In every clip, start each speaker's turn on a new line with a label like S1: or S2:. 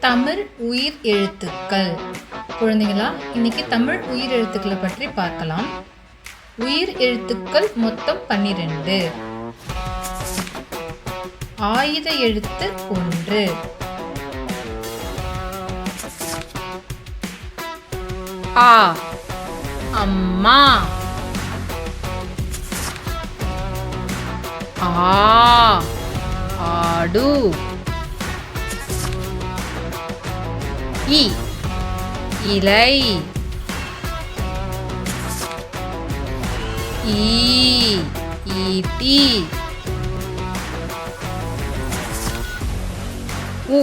S1: தமிழ் உயிர் எழுத்துக்கள் குழந்தைங்களா இன்னைக்கு தமிழ் உயிர் எழுத்துக்களை பற்றி பார்க்கலாம். உயிர் எழுத்துக்கள் மொத்தம் பன்னிரெண்டு. ஆயுத எழுத்து ஒன்று. ஆ அம்மா. ஆ ஆடு. இ. இலை. ஈ ஈட்டி உ.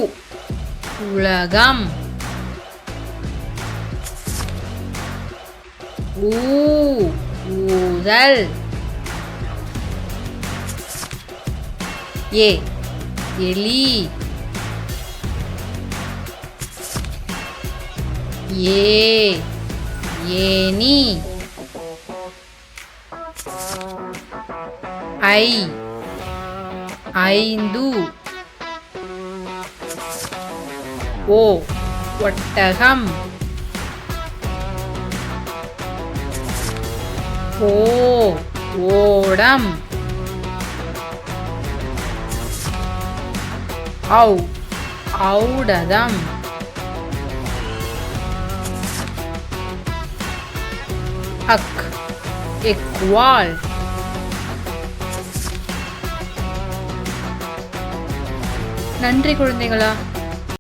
S1: உலகம். ஊ ஊதல். ஏ எலி. ஏ ஏனி ஐ ஐந்து. ஓ ஒட்டகம். ஓ ஓடம். ஔ ஔடதம். அக் எக்வால் நன்றி குழந்தைகளா.